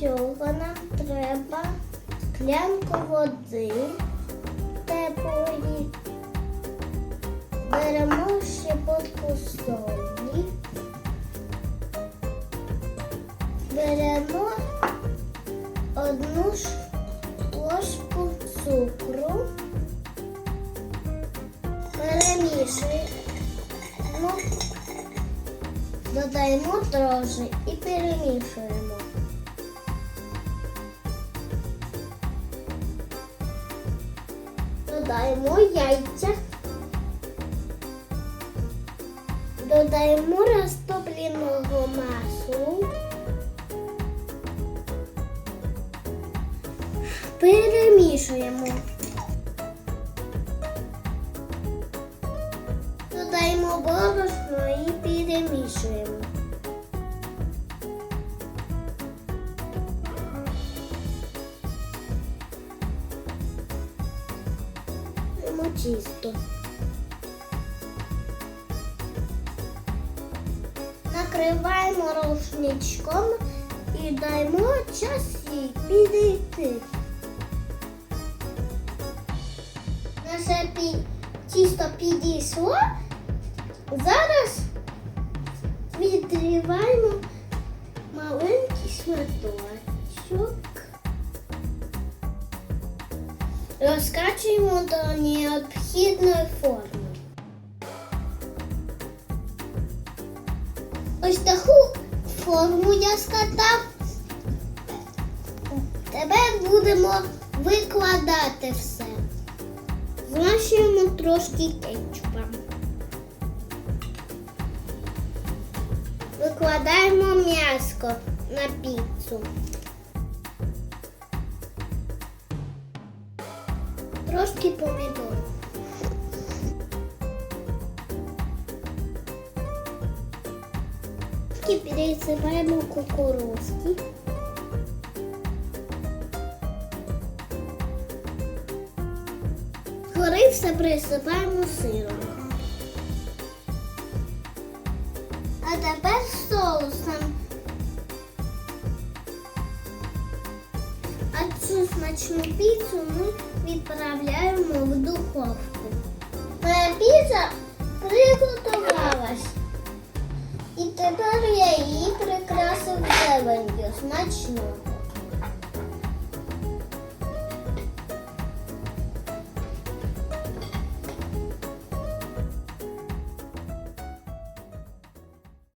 цього нам треба склянку води теплої. Беремо щепотку солі. Беремо одну ложку цукру. Перемішуємо. Додаємо дрожжі і перемішуємо. Додаємо яйця. Додаємо розтопленого маслу. Перемішуємо. Додаємо борошно і перемішуємо. Чисто. Накриваємо рушничком і даємо час їй підійти. Наше пі... тісто підійшло. Зараз відриваємо маленький шматочок. Розкачуємо до необхідної форми. Ось таку форму я скатав. Тепер будемо викладати все. Змащуємо трошки кетчупа. Викладаємо м'яско на піцу. Трошки помідор. І пересипаємо кукурузки. Згори все присипаємо сиром. А тепер соусом. А цю смачну піцу ми відправляємо в духовку. Моя піца приготувалась. І тепер я її прикрасив зеленью. Смачно.